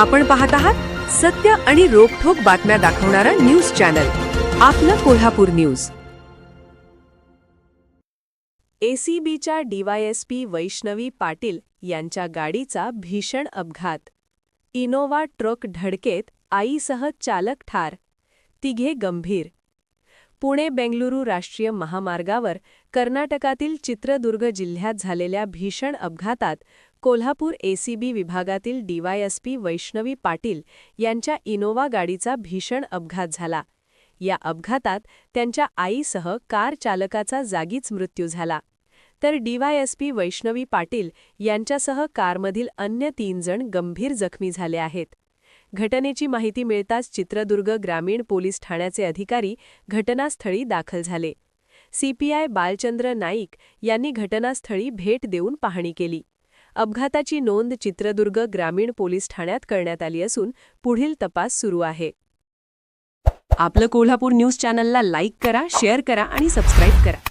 आपण पाहत आहात सत्य आणि रोखठोक बातम्या दाखवणारा न्यूज चॅनल. आपलं कोल्हापूर न्यूज. एसीबीच्या डीवायएसपी वैष्णवी पाटील यांच्या गाडीचा भीषण अपघात. इनोवा ट्रक धडकेत आईसह चालक ठार. तिघे गंभीर. पुणे बेंगलुरू राष्ट्रीय महामार्गावर कर्नाटकातील चित्रदुर्ग जिल्ह्यात झालेल्या भीषण अपघातात कोल्हापूर एसीबी विभागातील डीवायएसपी वैष्णवी पाटील यांच्या इनोवा गाडीचा भीषण अपघात झाला. या अपघातात त्यांच्या आईसह कार चालकाचा जागीच मृत्यू झाला. तर डीवायएसपी वैष्णवी पाटील यांच्यासह कारमधील अन्य तीन जण गंभीर जखमी झाले आहेत. घटनेची माहिती मिळताच चित्रदुर्ग ग्रामीण पोलीस ठाण्याचे अधिकारी घटनास्थळी दाखल झाले. सीपीआय बालचंद्र नाईक यांनी घटनास्थळी भेट देऊन पाहणी केली. अपघाताची नोंद चित्रदुर्ग ग्रामीण पोलीस ठाण्यात करण्यात आली असून पुढील तपास सुरू आहे. आपलं कोल्हापूर न्यूज चॅनलला लाईक करा शेअर करा आणि सबस्क्राईब करा.